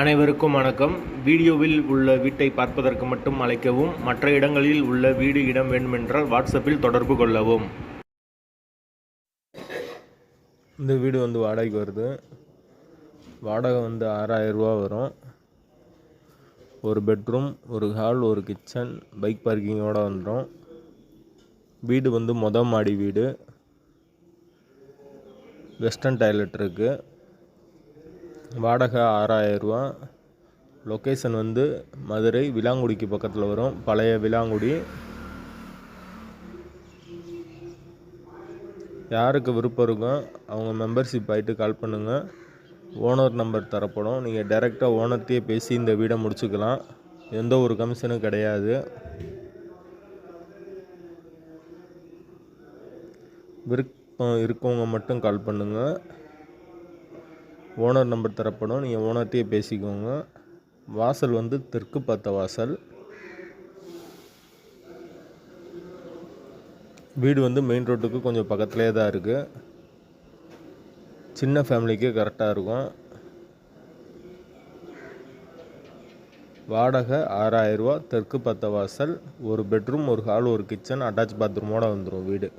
அனைவருக்கும் வணக்கம். வீடியோவில் உள்ள வீட்டை பார்ப்பதற்கு மட்டும் அழைக்கவும் மற்ற இடங்களில் உள்ள வீடு இடம் வேண்டுமென்றால் வாட்ஸ்அப்பில் தொடர்பு கொள்ளவும். இந்த வீடு வந்து வாடகைக்கு வருது. வாடகை வந்து ஆறாயிரம் ரூபா வரும். ஒரு பெட்ரூம் ஒரு ஹால் ஒரு கிச்சன் பைக் பார்க்கிங்கோடு வந்துடும் வீடு வந்து மொத மாடி வீடு. வெஸ்டர்ன் டாய்லெட் இருக்குது வாடகை ஆறாயிரரூவா லொக்கேஷன் வந்து மதுரை விலாங்குடிக்கு பக்கத்தில் வரும். பழைய விலாங்குடி. யாருக்கு விருப்பம் இருக்கோ அவங்க மெம்பர்ஷிப் ஆகிட்டு கால் பண்ணுங்கள் ஓனர் நம்பர் தரப்படும். நீங்கள் டைரெக்டாக ஓனர்கிட்டயே பேசி இந்த வீடை முடிச்சுக்கலாம். எந்த ஒரு கமிஷனும் கிடையாது. விருப்பம் இருக்கவங்க மட்டும் கால் பண்ணுங்கள் ஓனர் நம்பர் தரப்படும். நீங்கள் ஓனர்கிட்டயே பேசிக்கோங்க. வாசல் வந்து தெற்கு பார்த்த வாசல். வீடு வந்து மெயின் ரோட்டுக்கு கொஞ்சம் பக்கத்துலேயே தான் இருக்குது சின்ன ஃபேமிலிக்கு கரெக்டாக இருக்கும். வாடகை ஆறாயிரரூவா தெற்கு பத்த வாசல். ஒரு பெட்ரூம் ஒரு ஹால் ஒரு கிச்சன் அட்டாச் பாத்ரூமோடு வந்துடும் வீடு.